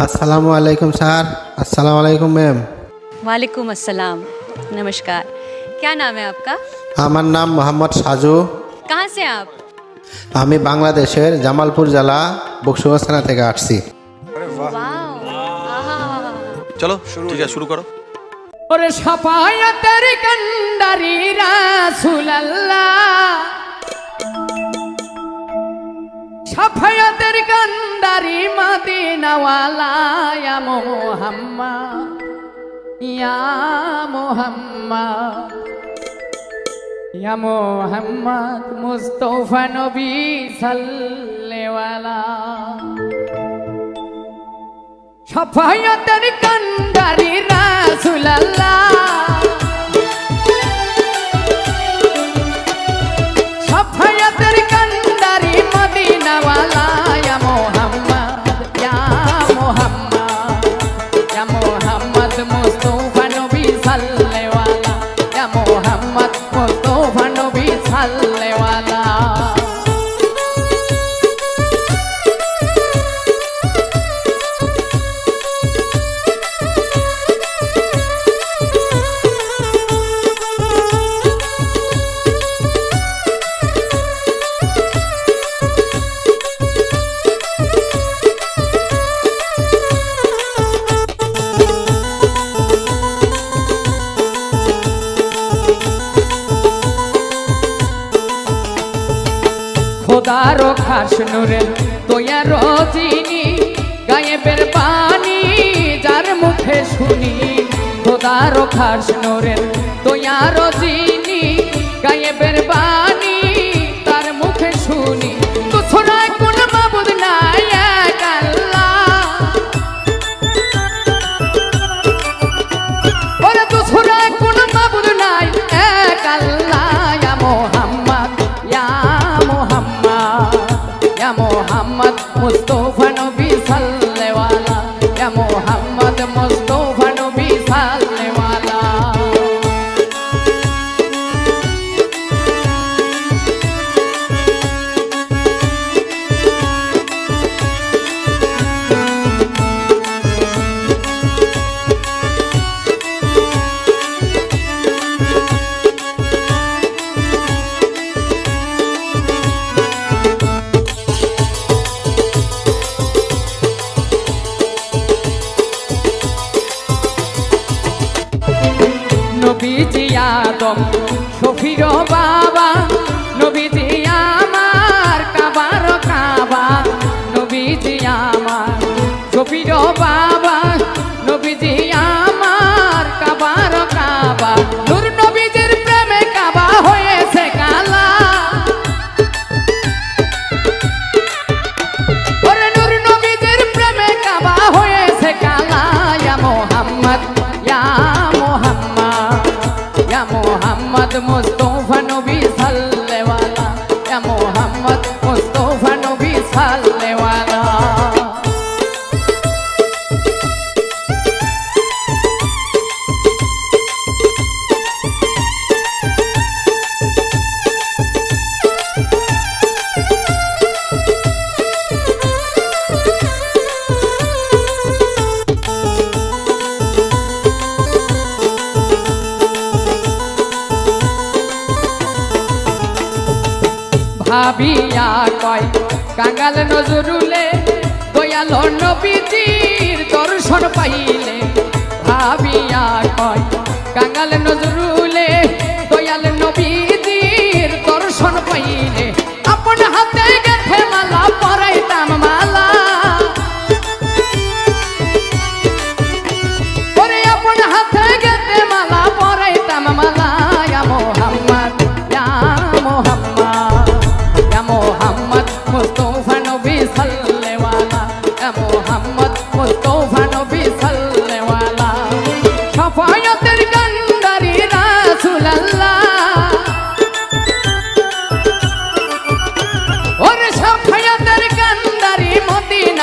अस्सलाम वालेकुम सर अस्सलाम वालेकुम मैम वालेकुम अस्सलाम नमस्कार क्या नाम है आपका আমার নাম মোহাম্মদ সাজু कहाँ से आप আমি বাংলাদেশের জামালপুর জেলা বকশুগঞ্জ থানা থেকে আসছি वाह आहा চলো ঠিক আছে শুরু করো ওরে সাফায়াতের কান্ডারি রাসূলুল্লাহ কান্ডারি মদিনাওয়ালা ইয়া মুহাম্মদ ইয়া মুহাম্মদ। ইয়া মুহাম্মদ মুস্তাফা নবী সাল্লাল্লাহু সফায়তের কান্ডারি রাসুলাল্লাহ। খোদারো খাস নুরে, তোয়া রজিনি গায়েবের পানি, যার মুখে শুনি খোদারো খাস নুরে, তোয়া রজিনি মুস্তাফা নবী সাল্লাল্লাহু নবীজি আদম মোহাম্মদ মুস্তাফা নবী ভাবিয়া কয় কাঙ্গাল নজরুলে দয়াল নবীজির দর্শন পাইলে